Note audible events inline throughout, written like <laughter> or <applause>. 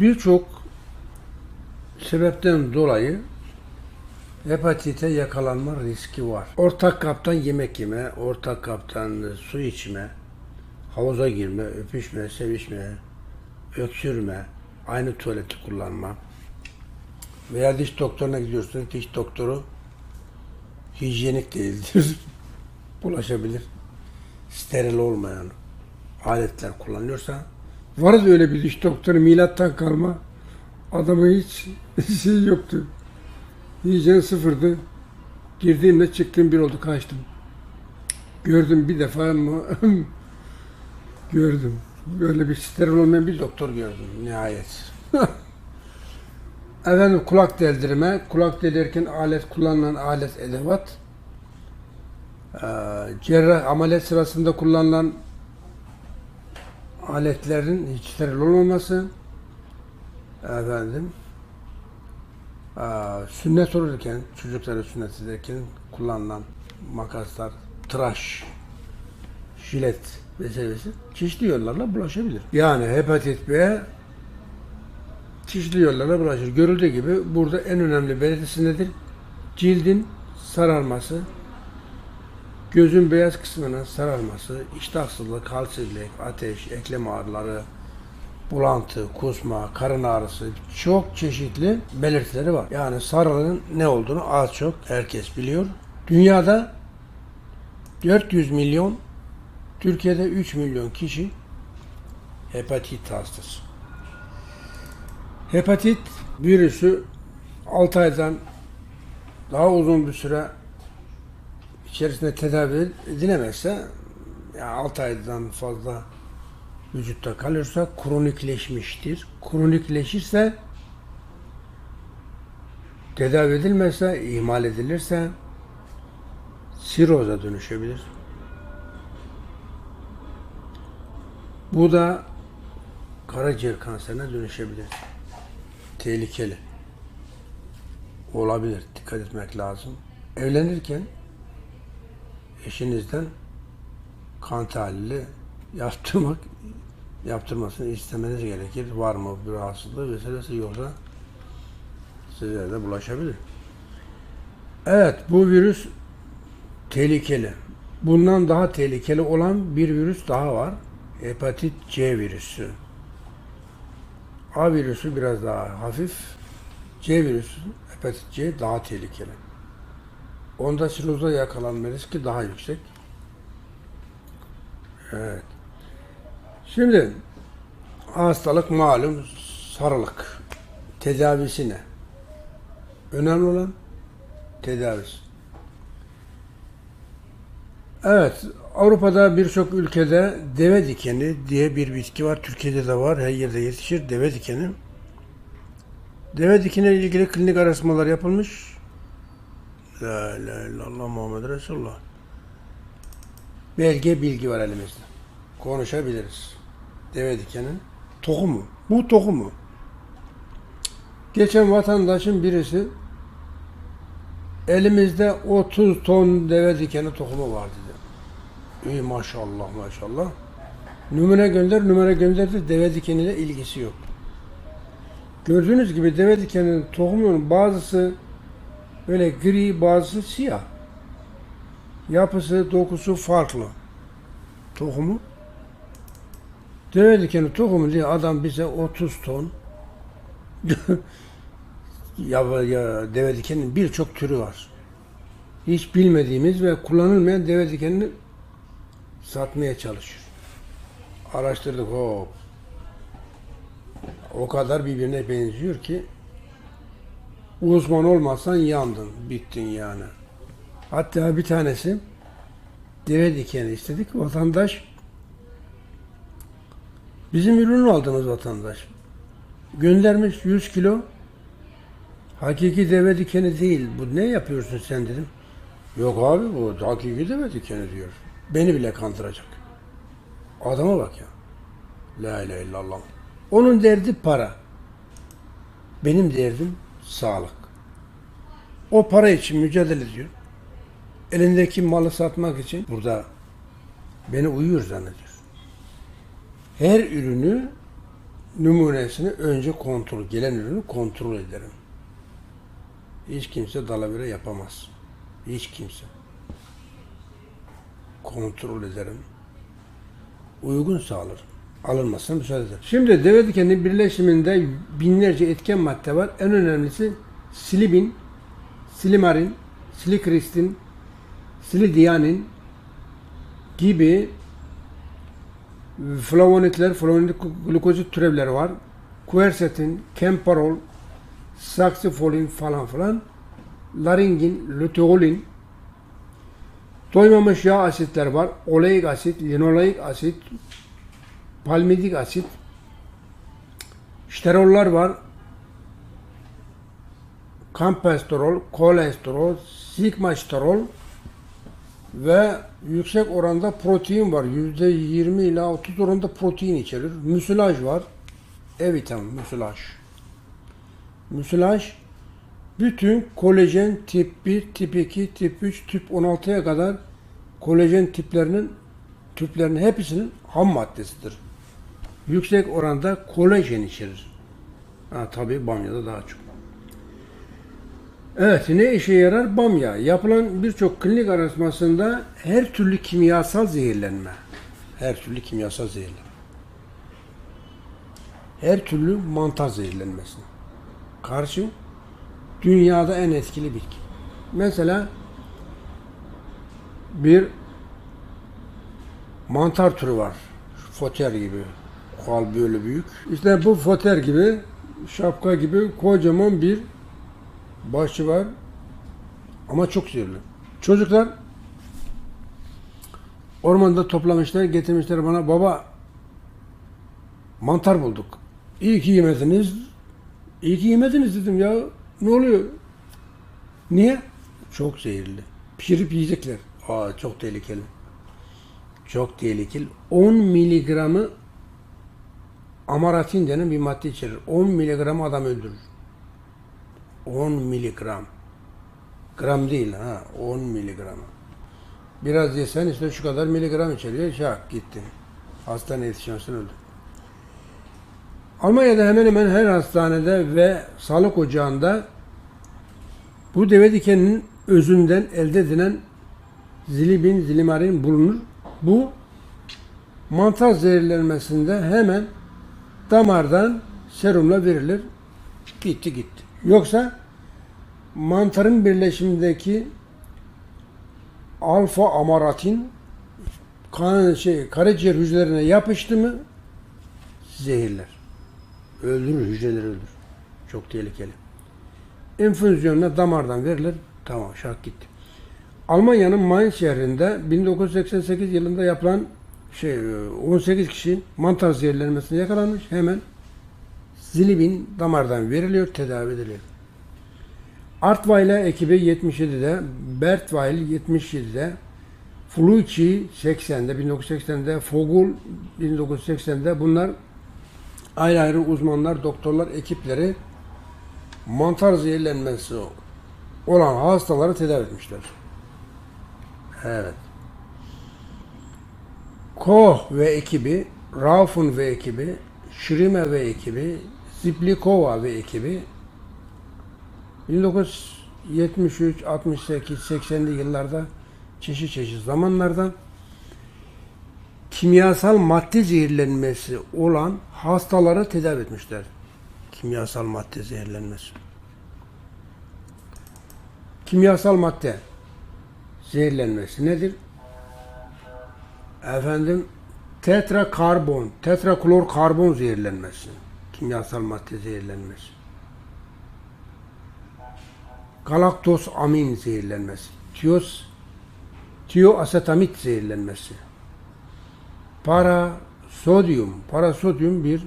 Birçok sebepten dolayı hepatite yakalanma riski var. Ortak kaptan yemek yeme, ortak kaptan su içme, havuza girme, öpüşme, sevişme, öksürme, aynı tuvaleti kullanma veya diş doktoruna gidiyorsun, diş doktoru hijyenik değildir, <laughs> bulaşabilir. Steril olmayan aletler kullanıyorsa vardı öyle bir diş doktoru milattan kalma adamın hiç <laughs> şey yoktu. Hijyen sıfırdı. Girdiğimde çıktığım bir oldu kaçtım. Gördüm bir defa ama <laughs> gördüm. Böyle bir steril olmayan bir doktor gördüm nihayet. <laughs> Efendim kulak deldirme. Kulak delirken alet kullanılan alet edevat. Ee, cerrah ameliyat sırasında kullanılan aletlerin hiç steril olmaması. Efendim aa, sünnet olurken, çocuklara sünnet ederken kullanılan makaslar, tıraş, jilet vesairesi çeşitli yollarla bulaşabilir. Yani hepatit B çeşitli yollarla bulaşır. Görüldüğü gibi burada en önemli belirtisi nedir? Cildin sararması, gözün beyaz kısmının sararması, iştahsızlık, halsizlik, ateş, eklem ağrıları, bulantı, kusma, karın ağrısı çok çeşitli belirtileri var. Yani sarılığın ne olduğunu az çok herkes biliyor. Dünyada 400 milyon, Türkiye'de 3 milyon kişi hepatit hastası. Hepatit virüsü 6 aydan daha uzun bir süre içerisinde tedavi edilemezse yani 6 aydan fazla vücutta kalırsa kronikleşmiştir. Kronikleşirse tedavi edilmezse, ihmal edilirse siroza dönüşebilir. Bu da karaciğer kanserine dönüşebilir. Tehlikeli. Olabilir. Dikkat etmek lazım. Evlenirken eşinizden kan tahlili yaptırmak yaptırmasını istemeniz gerekir. Var mı bir rahatsızlığı vesairesi yoksa size de bulaşabilir. Evet bu virüs tehlikeli. Bundan daha tehlikeli olan bir virüs daha var. Hepatit C virüsü. A virüsü biraz daha hafif. C virüsü, hepatit C daha tehlikeli. Onda siroza yakalanma riski daha yüksek. Evet. Şimdi hastalık malum sarılık. Tedavisi ne? Önemli olan tedavisi. Evet, Avrupa'da birçok ülkede deve dikeni diye bir bitki var. Türkiye'de de var, her yerde yetişir deve dikeni. Deve dikeni ile ilgili klinik araştırmalar yapılmış. La ilahe illallah Muhammed Resulullah. Belge bilgi var elimizde. Konuşabiliriz. Deve dikenin tohumu. Bu tohumu. Geçen vatandaşın birisi elimizde 30 ton deve dikeni tohumu var dedi. İyi maşallah maşallah. Numune gönder, numara gönderdi. Deve dikeniyle ilgisi yok. Gördüğünüz gibi deve dikeninin tohumunun bazısı böyle gri, bazısı siyah. Yapısı, dokusu farklı. Tohumu. Deve dikeni tohumu diye adam bize 30 ton <laughs> ya, ya deve dikeninin birçok türü var. Hiç bilmediğimiz ve kullanılmayan deve dikenini satmaya çalışıyor. Araştırdık hop. O kadar birbirine benziyor ki uzman olmazsan yandın, bittin yani. Hatta bir tanesi deve dikeni istedik. Vatandaş bizim ürünü aldığımız vatandaş göndermiş 100 kilo hakiki deve dikeni değil. Bu ne yapıyorsun sen dedim. Yok abi bu hakiki deve dikeni diyor. Beni bile kandıracak. Adama bak ya. La ilahe illallah. Onun derdi para. Benim derdim sağlık. O para için mücadele ediyor. Elindeki malı satmak için burada beni uyuyor zannediyor. Her ürünü numunesini önce kontrol, gelen ürünü kontrol ederim. Hiç kimse dalavere yapamaz. Hiç kimse. Kontrol ederim. Uygun sağlarım. Alınmasına müsaade ederim. Şimdi deve dikeninin birleşiminde binlerce etken madde var. En önemlisi silibin, silimarin, silikristin, silidianin gibi flavonitler, flavonoid glukozit türevleri var. Quercetin, kemparol, saksifolin falan filan, laringin, luteolin, doymamış yağ asitler var. Oleik asit, linoleik asit, palmidik asit, steroller var. Kampesterol, kolesterol, sigmasterol ve yüksek oranda protein var. Yüzde 20 ila 30 oranda protein içerir. Müsilaj var. E vitamini, müsilaj. Müsilaj bütün kolajen tip 1, tip 2, tip 3, tip 16'ya kadar kolajen tiplerinin tüplerinin hepsinin ham maddesidir. Yüksek oranda kolajen içerir. Ha, tabii bamyada daha çok. Evet, ne işe yarar? Bamya. Yapılan birçok klinik araştırmasında her türlü kimyasal zehirlenme, her türlü kimyasal zehirlenme, her türlü mantar zehirlenmesine karşı dünyada en etkili bitki. Mesela bir mantar türü var. Foter gibi. Kal böyle büyük. İşte bu foter gibi, şapka gibi kocaman bir başı var. Ama çok zehirli. Çocuklar ormanda toplamışlar, getirmişler bana. Baba mantar bulduk. İyi ki yemediniz. İyi ki yemediniz dedim ya. Ne oluyor? Niye? Çok zehirli. Pişirip yiyecekler. Aa çok tehlikeli. Çok tehlikeli. 10 miligramı amaratin denen bir madde içerir. 10 miligramı adam öldürür. 10 miligram. Gram değil ha 10 miligramı. Biraz yesen işte şu kadar miligram içeriyor. Şak gitti. Hastane yetişiyorsun öldü. Almanya'da hemen hemen her hastanede ve sağlık ocağında bu deve dikeninin özünden elde edilen zilibin, zilimarin bulunur. Bu mantar zehirlenmesinde hemen damardan serumla verilir. Gitti gitti. Yoksa mantarın birleşimindeki alfa amaratin kan şey karaciğer hücrelerine yapıştı mı zehirler. Öldürür, hücreleri öldürür. Çok tehlikeli. Enfüzyonla damardan verilir. Tamam şak gitti. Almanya'nın Mainz şehrinde 1988 yılında yapılan şey 18 kişi mantar zehirlenmesine yakalanmış. Hemen zilibin damardan veriliyor, tedavi ediliyor. Artweiler ekibi 77'de, Bertweil 77'de, Flucci 80'de, 1980'de, Fogul 1980'de bunlar ayrı ayrı uzmanlar, doktorlar ekipleri mantar zehirlenmesi olan hastaları tedavi etmişler. Evet. Koh ve ekibi, Rauf'un ve ekibi, Şirime ve ekibi, Ziplikova ve ekibi 1973, 68, 80'li yıllarda çeşit çeşit zamanlarda kimyasal madde zehirlenmesi olan hastaları tedavi etmişler. Kimyasal madde zehirlenmesi. Kimyasal madde zehirlenmesi nedir? Efendim tetrakarbon, tetraklor karbon zehirlenmesi. Kimyasal madde zehirlenmesi. Galaktoz amin zehirlenmesi. Tios, tioasetamit zehirlenmesi. Para sodyum, parasodyum bir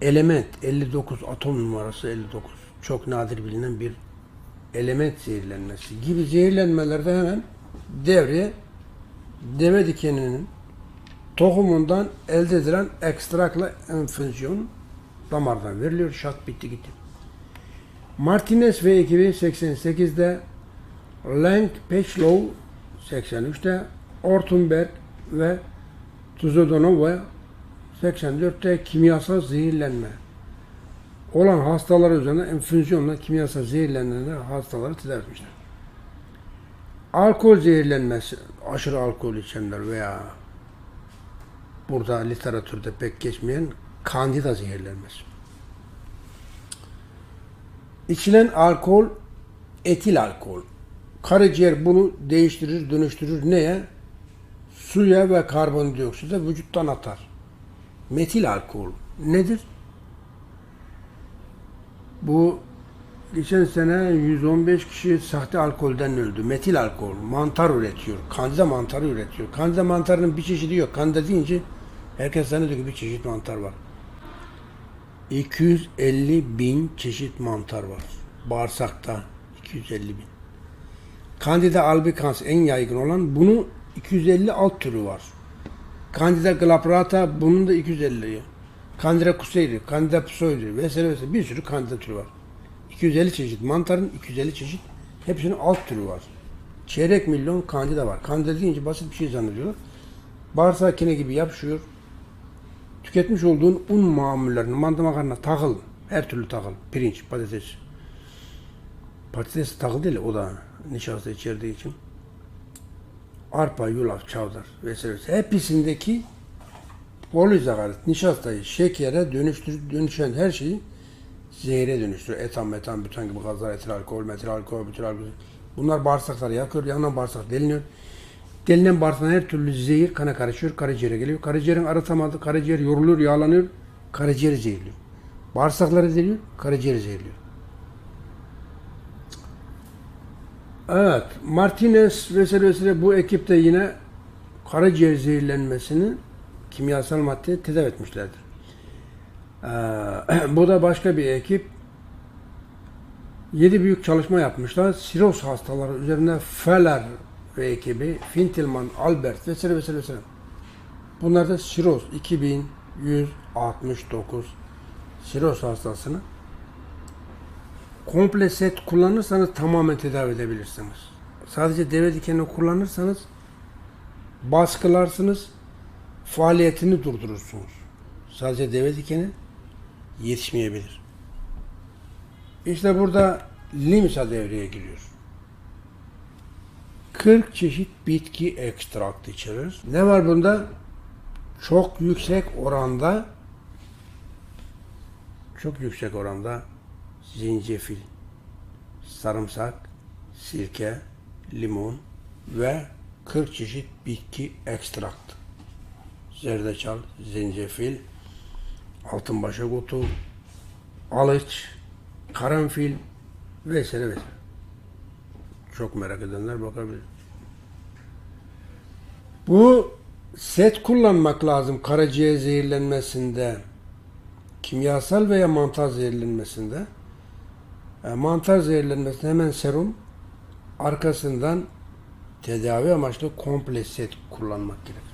element 59 atom numarası 59 çok nadir bilinen bir element zehirlenmesi gibi zehirlenmelerde hemen devreye deve dikeninin tohumundan elde edilen ekstrakla enfüzyon damardan veriliyor. Şak bitti gitti. Martinez ve ekibi 88'de Lang Pechlow 83'te Ortenberg ve Tuzodonova 84'te kimyasal zehirlenme olan hastalar üzerine enfüzyonla kimyasal zehirlenenler hastaları tedavi etmişler. Alkol zehirlenmesi, aşırı alkol içenler veya burada literatürde pek geçmeyen kandida zehirlenmesi. İçilen alkol etil alkol. Karaciğer bunu değiştirir, dönüştürür neye? Suya ve karbondioksite vücuttan atar. Metil alkol nedir? Bu geçen sene 115 kişi sahte alkolden öldü. Metil alkol, mantar üretiyor. Kandida mantarı üretiyor. Kandida mantarının bir çeşidi yok. Kandida deyince herkes zannediyor ki bir çeşit mantar var. 250 bin çeşit mantar var. Bağırsakta 250 bin. Candida albicans en yaygın olan bunun 250 alt türü var. Candida glabrata bunun da 250. Candida kuseyri, Candida psoidi vesaire vesaire bir sürü Candida türü var. 250 çeşit mantarın 250 çeşit hepsinin alt türü var. Çeyrek milyon Candida var. Candida deyince basit bir şey zannediyorlar. Bağırsak kene gibi yapışıyor. Tüketmiş olduğun un mamullerine, manda makarna takıl. Her türlü takıl. Pirinç, patates. Patates takıl değil, o da nişasta içerdiği için. Arpa, yulaf, çavdar vesaire. Hepsindeki polizagarit, nişastayı şekere dönüştür, dönüşen her şeyi zehre dönüştürüyor. Etan, metan, butan gibi gazlar, etil alkol, metil alkol, butil alkol. Bunlar bağırsakları yakıyor, yandan bağırsak deliniyor. Delinen bağırsağın her türlü zehir kana karışıyor, karaciğere geliyor. Karaciğerin arıtamadı, karaciğer yoruluyor, yağlanıyor, karaciğeri zehirliyor. Bağırsakları zehirliyor, karaciğeri zehirliyor. Evet, Martinez vesaire vesaire bu ekipte yine karaciğer zehirlenmesini kimyasal madde tedavi etmişlerdir. Ee, <clears throat> bu da başka bir ekip. Yedi büyük çalışma yapmışlar. Siroz hastaları üzerine Feller ve ekibi, Fintelman, Albert vesaire vesaire vesaire. Bunlar da siroz 2169 siroz hastasını komple set kullanırsanız tamamen tedavi edebilirsiniz. Sadece deve dikenini kullanırsanız baskılarsınız, faaliyetini durdurursunuz. Sadece deve dikeni yetişmeyebilir. İşte burada limsa devreye giriyor. 40 çeşit bitki ekstraktı içerir. Ne var bunda? Çok yüksek oranda çok yüksek oranda zencefil, sarımsak, sirke, limon ve 40 çeşit bitki ekstrakt. Zerdeçal, zencefil, altınbaşak otu, alıç, karanfil vesaire vesaire. Çok merak edenler bakabilir. Bu set kullanmak lazım karaciğer zehirlenmesinde, kimyasal veya mantar zehirlenmesinde. E, mantar zehirlenmesinde hemen serum, arkasından tedavi amaçlı komple set kullanmak gerekir.